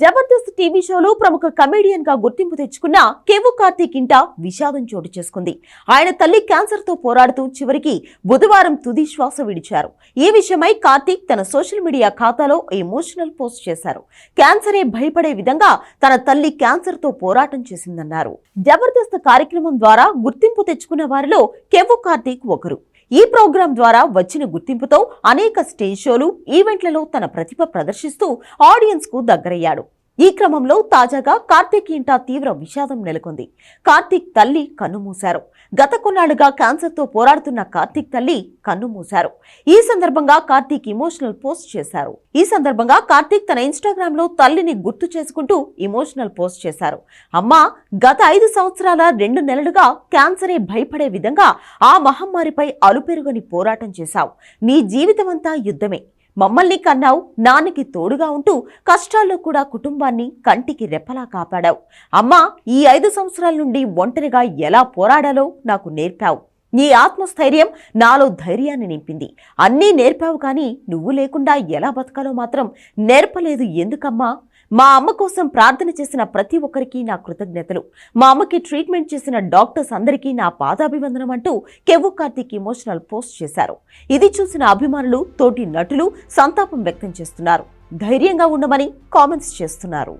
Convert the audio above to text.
Jabardasth TV షోలో ప్రముఖ కమేడియన్గా గుర్తింపు తెచ్చుకున్న కేవు కార్తీక్ ఇంట విషాదం చోటు చేసుకుంది. ఆయన తల్లి క్యాన్సర్తో పోరాడుతూ చివరికి బుధవారం తుది శ్వాస విడిచారు. ఈ విషయమై కార్తీక్ తన సోషల్ మీడియా ఖాతాలో ఎమోషనల్ పోస్ట్ చేశారు. క్యాన్సరే భయపడే విధంగా తన తల్లి క్యాన్సర్తో పోరాటం చేసిందన్నారు. జబర్దస్త్ కార్యక్రమం ద్వారా గుర్తింపు తెచ్చుకున్న వారిలో కేవు కార్తీక్ ఒకరు. ఈ ప్రోగ్రాం ద్వారా వచ్చిన గుర్తింపుతో అనేక స్టేజ్ షోలు ఈవెంట్లలో తన ప్రతిభ ప్రదర్శిస్తూ ఆడియన్స్కు దగ్గరయ్యాడు. ఈ క్రమంలో తాజాగా కార్తీక్ ఇంట తీవ్ర విషాదం నెలకొంది. కార్తీక్ తల్లి కన్నుమూశారు గత కొన్నాళ్ళుగా క్యాన్సర్తో పోరాడుతున్న కార్తీక్ తల్లి కన్నుమూశారు ఈ సందర్భంగా కార్తీక్ ఇమోషనల్ పోస్ట్ చేశారు. ఈ సందర్భంగా కార్తీక్ తన ఇన్స్టాగ్రామ్లో తల్లిని గుర్తు చేసుకుంటూ ఇమోషనల్ పోస్ట్ చేశారు. అమ్మా గత ఐదు సంవత్సరాల రెండు నెలలుగా క్యాన్సరే భయపడే విధంగా ఆ మహమ్మారిపై అలుపెరుగని పోరాటం చేశావు. నీ జీవితమంతా యుద్ధమే. మమ్మల్ని కన్నావు నాన్నకి తోడుగా ఉంటూ కష్టాల్లో కూడా కుటుంబాన్ని కంటికి రెప్పలా కాపాడావు. అమ్మా ఈ ఐదు సంవత్సరాల నుండి ఒంటరిగా ఎలా పోరాడాలో నాకు నేర్పావు. నీ ఆత్మస్థైర్యం నాలో ధైర్యాన్ని నింపింది. అన్నీ నేర్పావు కానీ నువ్వు లేకుండా ఎలా బతకాలో మాత్రం నేర్పలేదు ఎందుకమ్మా? మా అమ్మ కోసం ప్రార్థన చేసిన ప్రతి ఒక్కరికి నా కృతజ్ఞతలు. మా అమ్మకి ట్రీట్మెంట్ చేసిన డాక్టర్స్ అందరికీ నా పాదాభివందనం అంటూ కెవ్వు కార్తీక్ ఇమోషనల్ పోస్ట్ చేశారు. ఇది చూసిన అభిమానులు తోటి నటులు సంతాపం వ్యక్తం చేస్తున్నారు. ధైర్యంగా ఉండమని కామెంట్స్ చేస్తున్నారు.